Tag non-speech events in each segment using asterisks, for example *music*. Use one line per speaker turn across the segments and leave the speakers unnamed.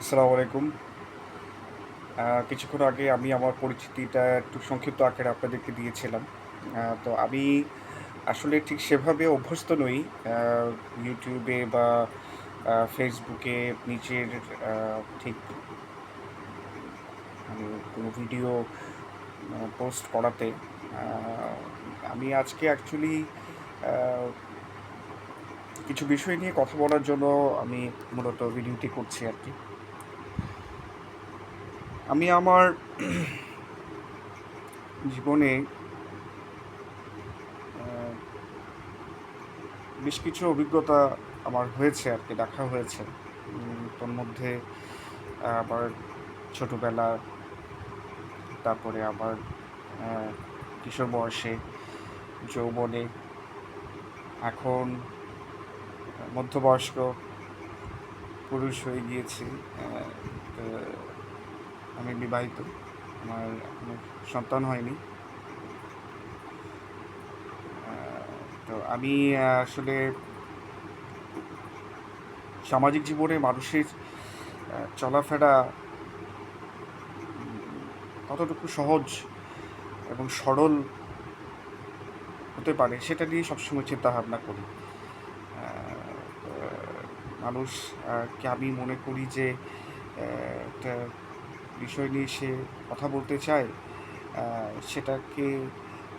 আসসালামু আলাইকুম। কিছুক্ষণ আগে আমি আমার পরিচিতিটা একটু সংক্ষিপ্ত আকারে আপনাদেরকে দিয়েছিলাম। তো আমি আসলে ঠিক সেভাবে অভ্যস্ত নই। ইউটিউবে বা ফেসবুকে নিজের ঠিক মানে কোনো ভিডিও পোস্ট করাতে আমি আজকে অ্যাকচুয়ালি কিছু বিষয় নিয়ে কথা বলার জন্য আমি মূলত ভিডিওটি করছি আর কি। আমি আমার জীবনে বেশ কিছু অভিজ্ঞতা আমার হয়েছে আর কি, দেখা হয়েছে। তোর মধ্যে আবার ছোটোবেলা, তারপরে আবার কিশোর বয়সে, যৌবনে, এখন মধ্যবয়স্ক পুরুষ হয়ে গিয়েছি আমি বিবাহিত। আমার সন্তান হয়নি। তো আমি আসলে সামাজিক জীবনে মানুষের চলাফেরা কতটুকু সহজ এবং সরল হতে পারে সেটা নিয়ে সবসময় চিন্তা ভাবনা করি মানুষ কে আমি মনে করি যে একটা বিষয় নিয়ে সে কথা বলতে চায় সেটাকে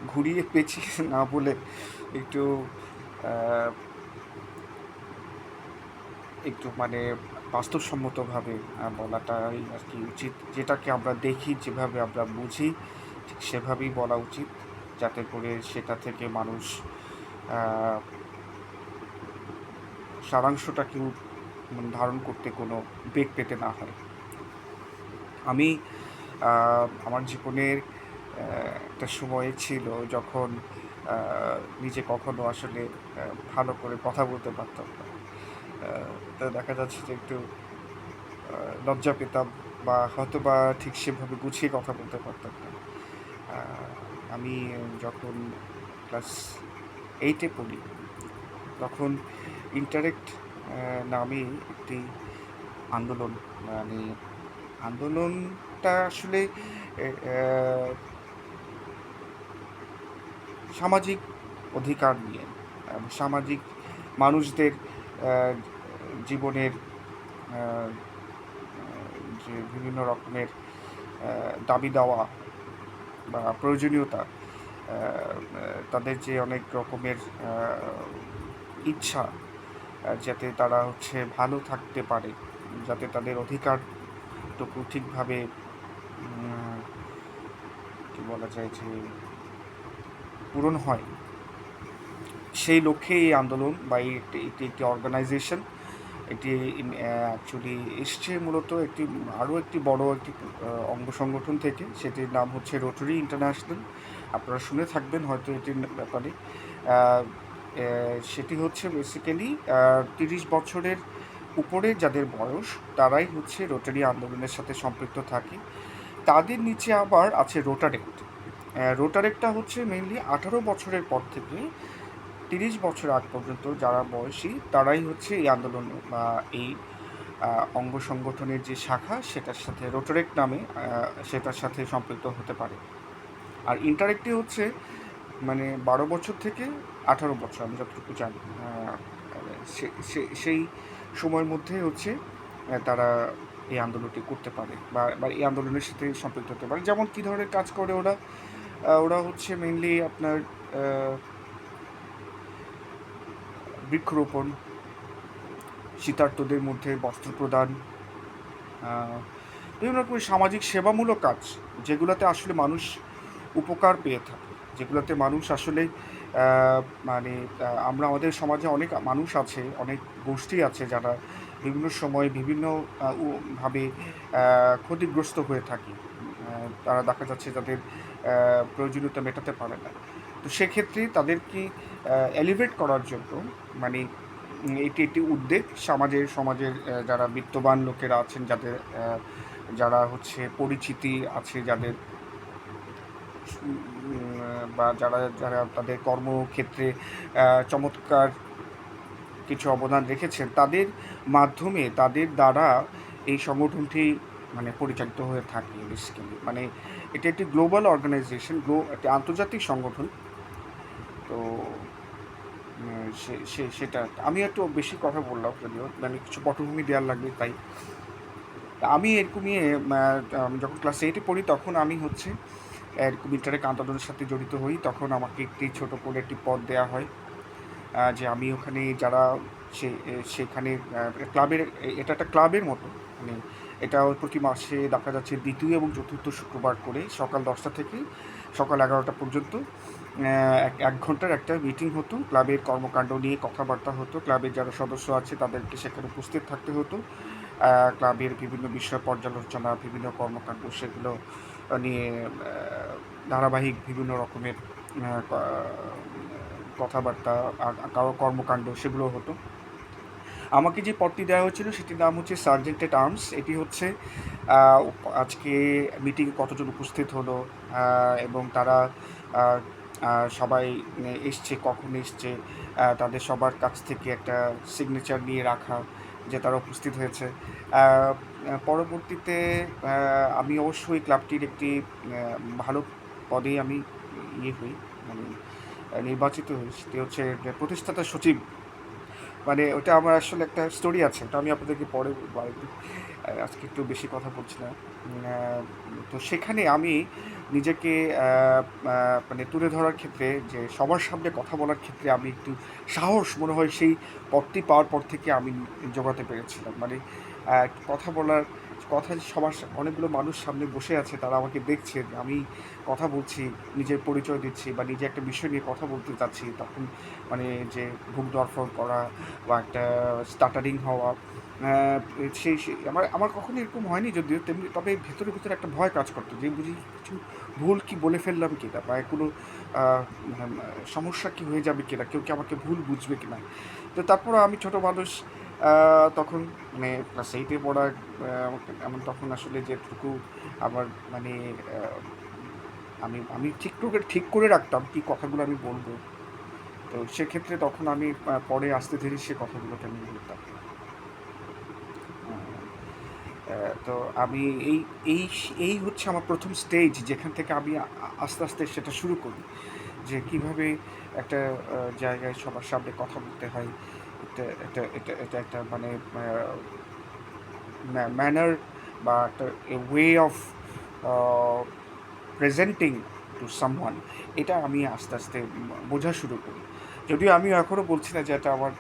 ঘুরিয়ে পেঁচিয়ে *laughs* না বলে একটু একটু মানে বাস্তবসম্মতভাবে বলাটাই আর কি উচিত। যেটাকে আমরা দেখি, যেভাবে আমরা বুঝি, ঠিক সেভাবেই বলা উচিত। যাতে করে সেটা থেকে মানুষ সারাংশটাকে মানে ধারণ করতে কোনো বেগ পেতে না হয়। আমি আমার জীবনের একটা সময় ছিল যখন নিজে কখনো আসলে ভালো করে কথা বলতে পারতাম না। তা দেখা যাচ্ছে যে একটু লজ্জা পেতাম বা হয়তো বা ঠিক সেভাবে গুছিয়ে কথা বলতে পারতাম না। আমি যখন ক্লাস এইটে পড়ি, তখন ইন্টারেক্ট নামে একটি আন্দোলন মানে আন্দোলনটা আসলে সামাজিক অধিকার নিয়ে সামাজিক মানুষদের জীবনের যে বিভিন্ন রকমের দাবি দেওয়া বা প্রয়োজনীয়তা তাদের যে অনেক রকমের ইচ্ছা যাতে তারা হচ্ছে ভালো থাকতে পারে, যাতে তাদের অধিকারটুকু ঠিকভাবে কি বলা যায় যে, পূরণ হয়। সেই লক্ষ্যে এই আন্দোলন বা এটি একটি অর্গানাইজেশন এটি অ্যাকচুয়ালি এসছে মূলত একটি, আরও একটি বড় একটি অঙ্গ সংগঠন থেকে। সেটির নাম হচ্ছে রোটারি ইন্টারন্যাশনাল আপনারা শুনে থাকবেন হয়তো এটির ব্যাপারে। সেটি হচ্ছে বেসিক্যালি তিরিশ বছরের উপরে যাদের বয়স, তারাই হচ্ছে রোটারি আন্দোলনের সাথে সম্পৃক্ত থাকে। তাদের নিচে আবার আছে রোটারেক্ট রোটারেক্টটা হচ্ছে মেনলি আঠারো বছরের পর থেকে তিরিশ বছর আগ পর্যন্ত যারা বয়সী, তারাই হচ্ছে এই আন্দোলন, বা এই অঙ্গ সংগঠনের যে শাখা, সেটার সাথে রোটারেক্ট নামে সেটার সাথে সম্পৃক্ত হতে পারে। আর ইন্টারেক্টটি হচ্ছে মানে বারো বছর থেকে আঠারো বছর, আমি যতটুকু জানি। সে- সেই সময়ের মধ্যে হচ্ছে তারা এই আন্দোলনটি করতে পারে বা এই আন্দোলনের সাথে সম্পৃক্ত হতে পারে। যেমন কী ধরনের কাজ করে ওরা? ওরা হচ্ছে মেনলি আপনার বৃক্ষরোপণ, শীতার্তদের মধ্যে বস্ত্র প্রদান বিভিন্ন রকমের সামাজিক সেবামূলক কাজ যেগুলোতে আসলে মানুষ উপকার পেয়ে থাকে, যেগুলোতে মানুষ আসলে মানে আমরা আমাদের সমাজে অনেক মানুষ আছে অনেক গোষ্ঠী আছে যারা বিভিন্ন সময়ে বিভিন্ন আহ, উ- ভাবে ক্ষতিগ্রস্ত হয়ে থাকে। তারা দেখা যাচ্ছে তাদের প্রয়োজনীয়তা মেটাতে পারে না। তো সেক্ষেত্রে তাদেরকে এলিভেট করার জন্য মানে এটি একটি উদ্যোগ সমাজের সমাজের যারা বিত্তবান লোকেরা আছেন যাদের যারা হচ্ছে পরিচিতি আছে যাদের বা যারা যারা তাদের কর্মক্ষেত্রে চমৎকার কিছু অবদান রেখেছেন, তাদের মাধ্যমে তাদের দ্বারা এই সংগঠনটি মানে পরিচালিত হয়ে থাকে বেসিক্যালি মানে এটা একটি গ্লোবাল অর্গানাইজেশন গ্লো একটি আন্তর্জাতিক সংগঠন। তো সে সেটা আমি একটু বেশি কথা বললাম যদিও মানে কিছু পটভূমি দেওয়ার লাগবে তাই। আমি এরকম নিয়ে যখন ক্লাস এইটে পড়ি তখন আমি হচ্ছে ইন্টারেক আন্দোলনের সাথে জড়িত হই, তখন আমাকে একটি ছোট করে একটি পদ দেওয়া হয় যে আমি ওখানে যারা সে সেখানে ক্লাবের এটা একটা ক্লাবের মতো। মানে এটা প্রতি মাসে দেখা যাচ্ছে দ্বিতীয় এবং চতুর্থ শুক্রবার করে সকাল দশটা থেকে সকাল এগারোটা পর্যন্ত এক এক ঘণ্টার একটা মিটিং হতো। ক্লাবের কর্মকাণ্ড নিয়ে কথাবার্তা হতো, ক্লাবের যারা সদস্য আছে তাদেরকে সেখানে উপস্থিত থাকতে হতো। ক্লাবের বিভিন্ন বিষয় পর্যালোচনা, বিভিন্ন কর্মকাণ্ড, সেগুলো নিয়ে ধারাবাহিক বিভিন্ন রকমের কথাবার্তা কর্মকাণ্ড সেগুলো হতো। আমাকে যে পদটি দেওয়া হয়েছিল সেটির নাম হচ্ছে সার্জেন্ট এট আর্মস এটি হচ্ছে আজকে মিটিংয়ে কতজন উপস্থিত হলো এবং তারা সবাই, এসছে, কখন এসছে তাদের সবার কাছ থেকে একটা সিগনেচার নিয়ে রাখা যে তারা উপস্থিত হয়েছে। পরবর্তীতে আমি অবশ্যই ক্লাবটির একটি ভালো পদে আমি ইয়ে হই মানে নির্বাচিত হই। সেটি হচ্ছে প্রতিষ্ঠাতা সচিব। মানে ওটা আমার আসলে একটা স্টোরি আছে, ওটা আমি আপনাদেরকে পরে আজকে একটু বেশি কথা বলছি না। তো সেখানে আমি নিজেকে মানে তুলে ধরার ক্ষেত্রে, যে সবার সামনে কথা বলার ক্ষেত্রে আমি একটু সাহস মনে হয় সেই পথটি পাওয়ার পর থেকে আমি জোগাতে পেরেছিলাম। মানে কথা বলার কথা সবার অনেকগুলো মানুষ সামনে বসে আছে, তারা আমাকে দেখছে, আমি কথা বলছি, নিজের পরিচয় দিচ্ছি বা নিজে একটা বিষয় নিয়ে কথা বলতে চাচ্ছি, তখন মানে যে বুক দরফর করা বা একটা স্টার্টারিং হওয়া সেই আমার আমার কখনো এরকম হয়নি যদিও তেমনি, তবে ভেতরে ভেতরে একটা ভয় কাজ করতো যে বুঝি কিছু ভুল কি বলে ফেললাম কিনা বা কোনো সমস্যা কি হয়ে যাবে কিনা, কেউ কি আমাকে ভুল বুঝবে কিনা। তো তারপরে আমি ছোট মানুষ তখন মানে ক্লাস এইটে আহ, এমন তখন আসলে যেটুকু আমার মানে আমি আমি ঠিক ঠিক করে রাখতাম কি কথাগুলো আমি বলব। তো সেক্ষেত্রে তখন আমি পরে আসতে ধীরে সে কথাগুলোকে আমি বলতাম। তো আমি এই এই এই হচ্ছে আমার প্রথম স্টেজ যেখান থেকে আমি আস্তে আস্তে সেটা শুরু করি। যে কীভাবে একটা জায়গায় সবার সামনে কথা বলতে হয় এটা এটা এটা এটা একটা মানে ম্যানার বা একটা way of presenting to someone এটা আমি আস্তে আস্তে বোঝা শুরু করি। যদিও আমি এখনও বলছি না যে এটা আমার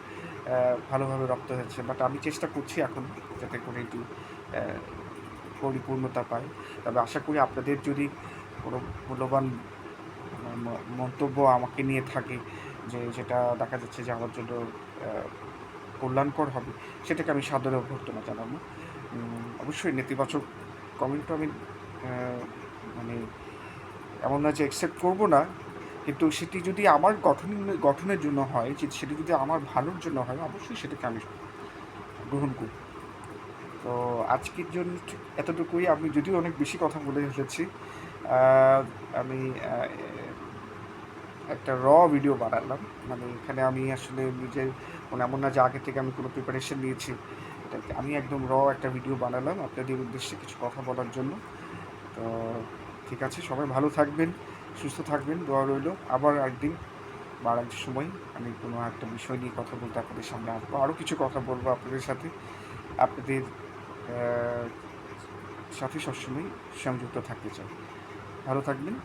ভালোভাবে রপ্ত হয়েছে বাট আমি চেষ্টা করছি এখন যাতে করে আহ, পরিপূর্ণতা পায় তবে আশা করি আপনাদের যদি কোনো মূল্যবান মন্তব্য আমাকে নিয়ে থাকে যে যেটা দেখা যাচ্ছে যে আমার জন্য কল্যাণকর হবে, সেটাকে আমি সাদরে অভ্যর্থনা জানাব। অবশ্যই নেতিবাচক কমেন্টও আমি মানে এমন না যে অ্যাকসেপ্ট করব না, কিন্তু সেটি যদি আমার গঠন, গঠনের জন্য হয়, যে সেটি যদি আমার ভালোর জন্য হয়, অবশ্যই সেটাকে আমি গ্রহণ করি তো আজকের জন্য এতটুকুই। আমি যদিও অনেক বেশি কথা বলে ফেলেছি আমি একটা র ভিডিও বানালাম। মানে এখানে আমি আসলে নিজের মানে এমন না যে আগে থেকে আমি কোনো প্রিপারেশন নিয়েছি। আমি একদম র একটা ভিডিও বানালাম আপনাদের উদ্দেশ্যে কিছু কথা বলার জন্য। তো ঠিক আছে, সবাই ভালো থাকবেন, সুস্থ থাকবেন, দোয়া রইল। আবার একদিন বা সময় আমি কোনো একটা বিষয় নিয়ে কথা বলতে আপনাদের সামনে আসব। আরও কিছু কথা বলব আপনাদের সাথে। আপনাদের সাথে সবসময় সংযুক্ত থাকতে চাই। ভালো থাকবেন।